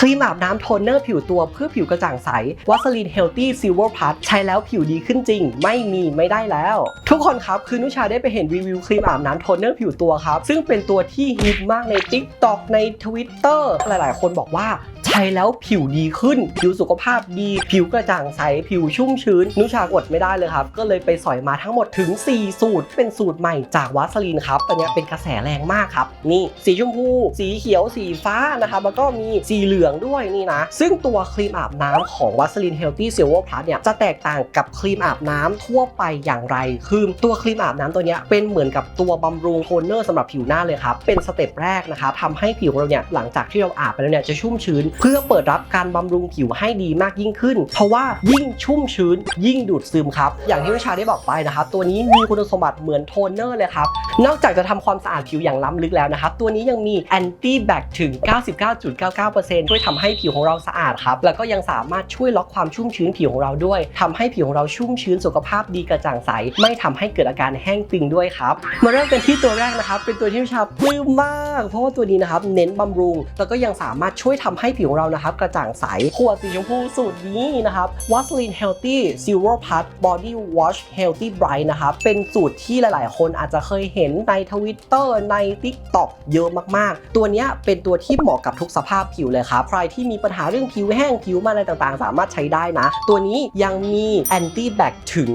ครีมอาบน้ำโทนเนอร์ผิวตัวเพื่อผิวกระจ่างใสวัสลีนเฮลตี้ซิลเวอร์พัทใช้แล้วผิวดีขึ้นจริง ไม่มีไม่ได้แล้ว ทุกคนครับคือนุชาได้ไปเห็นรีวิวครีมอาบน้ำโทนเนอร์ผิวตัวครับ ซึ่งเป็นตัวที่ฮิตมากใน t ิ k t o k ใน Twitter หลายๆ คนบอกว่า ช้แล้วผิวดีขึ้น ผิวสุขภาพดี ผิวกระจ่างใส ผิวชุ่มชื้น นุชากดไม่ได้เลยครับ ก็เลยไปสอยมาทั้งหมดถึง 4 สูตร เป็นสูตรใหม่จากวัสลีนครับตัวนี้เป็นกระแสแรงมากครับ นี่ สีชมพู สีเขียว สีฟ้านะครับ แล้วก็มีสีเหลืองด้วยนี่นะ ซึ่งตัวครีมอาบน้ำของวัสลีนเฮลตี้ซิลเวอร์พลัสเนี่ยจะแตกต่างกับครีมอาบน้ำทั่วไปอย่างไร คือตัวครีมอาบน้ำตัวนี้เป็นเหมือนกับตัวบำรุงโทนเนอร์สำหรับผิวหน้าเลยครับ เป็นสเต็ปแรกนะครับทำให้ผิวเราเนี่ยหลังจากที่เราอาบไปแล้วเนี่ยจะชุ่มชื้นเพื่อเปิดรับการบำรุงผิวให้ดีมากยิ่งขึ้น เพราะว่ายิ่งชุ่มชื้น ยิ่งดูดซึมครับ อย่างที่วิชาได้บอกไปนะครับ ตัวนี้มีคุณสมบัติเหมือนโทนเนอร์เลยครับ นอกจากจะทำความสะอาดผิวอย่างล้ำลึกแล้วนะครับ ตัวนี้ยังมีแอนตี้แบคถึง 99.99%ช่วยทำให้ผิวของเราสะอาดครับ แล้วก็ยังสามารถช่วยล็อกความชุ่มชื้นผิวของเราด้วยทำให้ผิวของเราชุ่มชื้นสุขภาพดีกระจ่างใส ไม่ทำให้เกิดอาการแห้งตึงด้วยครับ มาเริ่มกันที่ตัวแรกนะครับ เป็นตัวที่วิชาปลื้มมาก เพราะว่าตัวนี้นะครับเน้นบำรุง แล้วก็ยังสามารถช่วยทำให้ผิวของเรานะครับกระจ่างใสขวดสีชมพูสูตรนี้นะครับ Vaseline Healthy Silver Plus Body Wash Healthy Bright นะครับเป็นสูตรที่หลาย ๆ คนอาจจะเคยเห็นใน Twitter ใน TikTok เยอะมาก ๆ ตัวนี้เป็นตัวที่เหมาะกับทุกสภาพผิวเลยครับใครที่มีปัญหาเรื่องผิวแห้งผิวมันอะไรต่าง ๆ สามารถใช้ได้นะ ตัวนี้ยังมี Anti Bac ถึง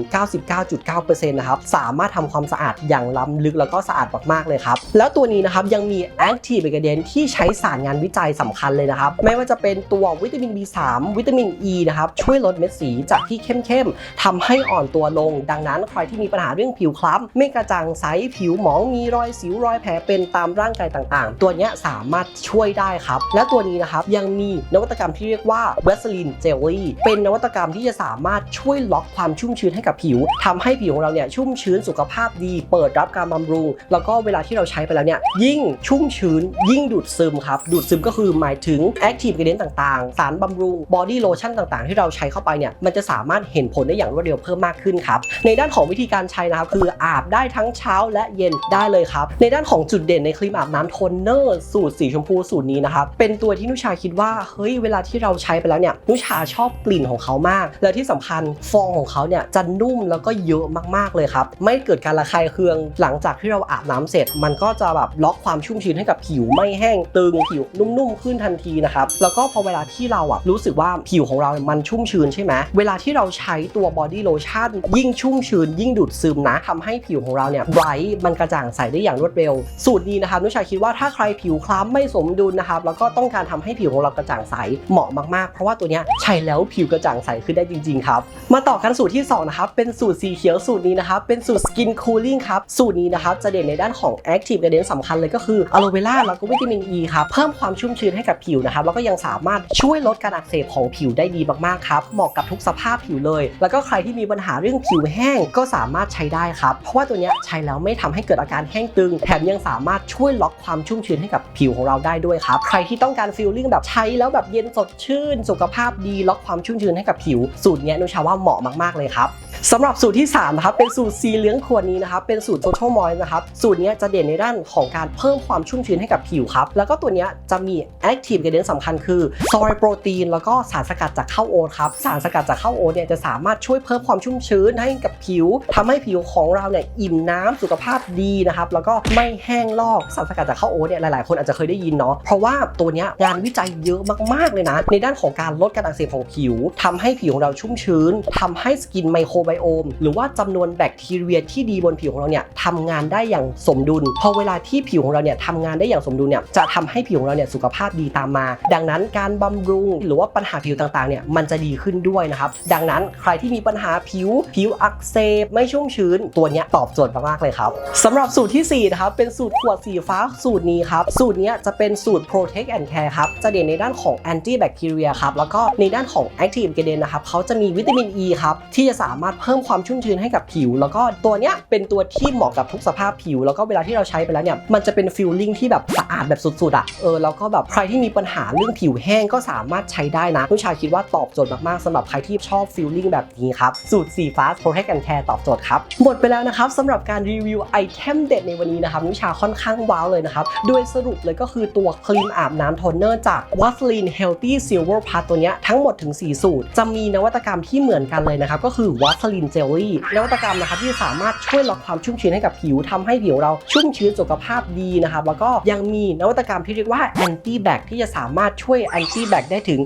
99.9%นะครับสามารถทำความสะอาดอย่างล้ำลึกแล้วก็สะอาดมาก ๆ เลยครับแล้วตัวนี้นะครับยังมี Active Ingredient ที่ใช้สารงานวิจัยสำคัญเลยนะครับไม่ว่าจะเป็นตัววิตามิน B3 วิตามิน E นะครับ ช่วยลดเม็ดสีจากที่เข้มๆทำให้อ่อนตัวลง ดังนั้นใครที่มีปัญหาเรื่องผิวคล้ำไม่กระจ่างใสผิวหมองมีรอยสิวรอยแผลเป็นตามร่างกายต่างๆ ตัวนี้สามารถช่วยได้ครับ และตัวนี้นะครับยังมีนวัตกรรมที่เรียกว่า Vaseline Jelly เป็นนวัตกรรมที่จะสามารถช่วยล็อกความชุ่มชื้นให้กับผิวทำให้ผิวของเราเนี่ยชุ่มชื้นสุขภาพดี เปิดรับการบำรุง แล้วก็เวลาที่เราใช้ไปแล้วเนี่ยยิ่งชุ่มชื้น ยิ่งดูดซึมครับ ดูดซึมก็คือหมายถึง Active Ingredient ต่างๆ สารบำรุง Body Lotion ต่างๆ ที่เราใช้เข้าไปเนี่ยมันจะสามารถเห็นผลได้อย่างรวดเร็วเพิ่มมากขึ้นครับในด้านของวิธีการใช้นะครับคืออาบได้ทั้งเช้าและเย็นได้เลยครับในด้านของจุดเด่นในครีมอาบน้ำโทนเนอร์สูตรสีชมพูสูตรนี้นะครับเป็นตัวที่นุชาคิดว่าเฮ้ยเวลาที่เราใช้ไปแล้วเนี่ยนุชาชอบกลิ่นของเขามาก และที่สำคัญฟองของเขาเนี่ยจะนุ่มแล้วก็เยอะมากๆเลยครับไม่เกิดการระคายเคืองหลังจากที่เราอาบน้ำเสร็จ มันก็จะแบบล็อกความชุ่มชื้นให้กับผิวไม่แห้งตึงผิวนุ่มๆขึ้นทันทีนะครับแล้วก็พอเวลาที่เราอะรู้สึกว่าผิวของเรามันชุ่มชื้นใช่ไหมเวลาที่เราใช้ตัวบอดี้โลชั่นยิ่งชุ่มชื้น ยิ่งดูดซึมนะทำให้ผิวของเราเนี่ยไบรท์มันกระจ่างใสได้อย่างรวดเร็ว สูตรนี้นะครับนุชาคิดว่าถ้าใครผิวคล้ำไม่สมดุลนะครับแล้วก็ต้องการทำให้ผิวของเรากระจ่างใสเหมาะมากๆ เพราะว่าตัวเนี้ยใช้แล้วผิวกระจ่างใสขึ้นได้จริง ๆ ครับ มาต่อกันสูตรที่สองนะครับเป็นสูตรสีเขียวสูตรนี้นะครับเป็นสูตร Skin Cooling ครับสูตรนี้นะครับจะเด่นในด้านของ Active Ingredient สำคัญเลยก็คืออะโลเวล่าแล้วก็วิตามิน E ครับเพิ่มความชุ่มชื้นให้กับผิวนะครับแล้วก็ยังสามารถช่วยลดการอักเสบของผิวได้ดีมากๆครับเหมาะกับทุกสภาพผิวเลย แล้วก็ใครที่มีปัญหาเรื่องผิวแห้งก็สามารถใช้ได้ครับเพราะว่าตัวนี้ใช้แล้วไม่ทำให้เกิดอาการแห้งตึง แถมยังสามารถช่วยล็อกความชุ่มชื้นให้กับผิวของเราได้ด้วยครับใครที่ต้องการฟีลลิ่งแบบใช้แล้วแบบเย็นสดชื่น สุขภาพดีล็อกความชุ่มชื้นให้กับผิวสูตรนี้นุชาว่าเหมาะมากๆเลยครับ สำหรับสูตรที่3นะครับเป็นสูตรสีเหลืองขวดนี้นะครับเป็นสูตร Total Moist นะครับสูตรนี้จะเด่นในด้านของการเพิ่มความชุ่มชื้นให้กับผิวครับแล้วก็ตัวนี้จะมี Active Ingredient สำคัญคือซอยโปรตีนแล้วก็สารสกัดจากข้าวโอ๊ตครับสารสกัดจากข้าวโอ๊ตเนี่ยจะสามารถช่วยเพิ่มความชุ่มชื้นให้กับผิวทำให้ผิวของเราเนี่ยอิ่มน้ำสุขภาพดีนะครับแล้วก็ไม่แห้งลอกสารสกัดจากข้าวโอ๊ตเนี่ยหลายๆ คนอาจจะเคยได้ยินเนาะเพราะว่าตัวนี้งานวิจัยเยอะมากๆเลยนะในด้านของการลดการอักเสบของผิวทำให้ผิวของเราชุ่มชื้นทำให้สกินไมโครไบโอม หรือว่าจำนวนแบคทีเรียที่ดีบนผิวของเราเนี่ยทำงานได้อย่างสมดุล พอเวลาที่ผิวของเราเนี่ยทำงานได้อย่างสมดุลเนี่ยจะทำให้ผิวของเราเนี่ยสุขภาพดีตามมา ดังนั้นการบำรุงหรือว่าปัญหาผิวต่างๆเนี่ยมันจะดีขึ้นด้วยนะครับ ดังนั้นใครที่มีปัญหาผิว ผิวอักเสบไม่ชุ่มชื้น ตัวเนี้ยตอบโจทย์มากๆเลยครับสำหรับสูตรที่สี่นะครับเป็นสูตรขวดสีฟ้าสูตรนี้ครับสูตรนี้จะเป็นสูตร Protect and Care ครับจะเด่นในด้านของ anti bacteria ครับแล้วก็ในด้านของ active ingredient นะครับเขาจะมีวิตามิน E ครับที่จะสามารถเพิ่มความชุ่มชื้นให้กับผิว แล้วก็ตัวเนี้ยเป็นตัวที่เหมาะกับทุกสภาพผิว แล้วก็เวลาที่เราใช้ไปแล้วเนี่ยมันจะเป็นฟิลลิ่งที่แบบสะอาดแบบสุดๆอะเออแล้วก็แบบใครที่มีปัญหาเรื่องผิวแห้งก็สามารถใช้ได้นะนุชาคิดว่าตอบโจทย์มากๆสำหรับใครที่ชอบฟิลลิ่งแบบนี้ครับสูตรสีฟ้า Protect and Care ตอบโจทย์ครับหมดไปแล้วนะครับสำหรับการรีวิวไอเทมเด็ดในวันนี้นะครับนุชาค่อนข้างว้าวเลยนะครับโดยสรุปเลยก็คือตัวครีมอาบน้ำโทนเนอร์จาก Vaseline Healthy Silver Plus ตัวเนี้ยทั้งหมดถึง 4 สูตร จะมีนวัตกรรมที่เหมือนกันเลยนะครับก็คือ w a s e l Jelly นวัตกรรมนะครับที่สามารถช่วยลดความชุ่มชื้นให้กับผิวทำให้ผิวเราชุ่มชื้นสุขภาพดีนะครับแล้วก็ยังมีนวัตกรรมที่เรียกว่า Anti Bac ที่จะสามารถช่วย Anti Bac ได้ถึง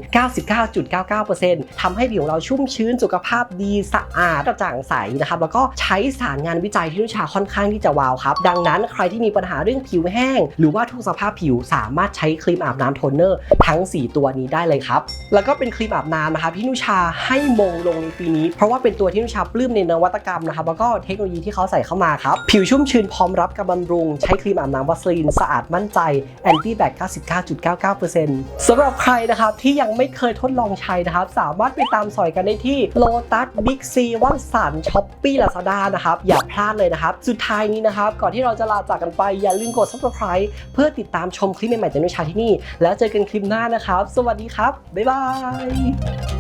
99.99%ทำให้ผิวเราชุ่มชื้นสุขภาพดีสะอาดกระจ่างใสนะครับแล้วก็ใช้สารงานวิจัยที่นุชาค่อนข้างที่จะวาวครับ ดังนั้นใครที่มีปัญหาเรื่องผิวแห้ง หรือว่าทุกสภาพผิวสามารถใช้ครีมอาบน้ำโทนเนอร์ทั้ง 4 ตัวนี้ได้เลยครับ แล้วก็เป็นครีมอาบน้ำนะครับที่นุชาให้มงลงในปีนี้ เพราะว่าเป็นตัวที่นุชาปลื้มในนวัตกรรมนะครับแล้วก็เทคโนโลยีที่เขาใส่เข้ามาครับ ผิวชุ่มชื้นพร้อมรับกับบำรุง ใช้ครีมอาบน้ำวัสลีนสะอาดมั่นใจแอนตี้แบค99.99%สำหรับใครนะครับที่ยังไม่เคยทดลองใช้นะครับ สามารถไปตามสอยกันได้ที่โลตัสบิ๊กซีวัสันช้อปปี้ลาซาด้านะครับ อย่าพลาดเลยนะครับ สุดท้ายนี้นะครับ ก่อนที่เราจะลาจากกันไป อย่าลืมกด subscribe เพื่อติดตามชมคลิปใหม่ๆจากนุชาที่นี่ แล้วเจอกันคลิปหน้านะครับ สวัสดีครับ บ๊ายบาย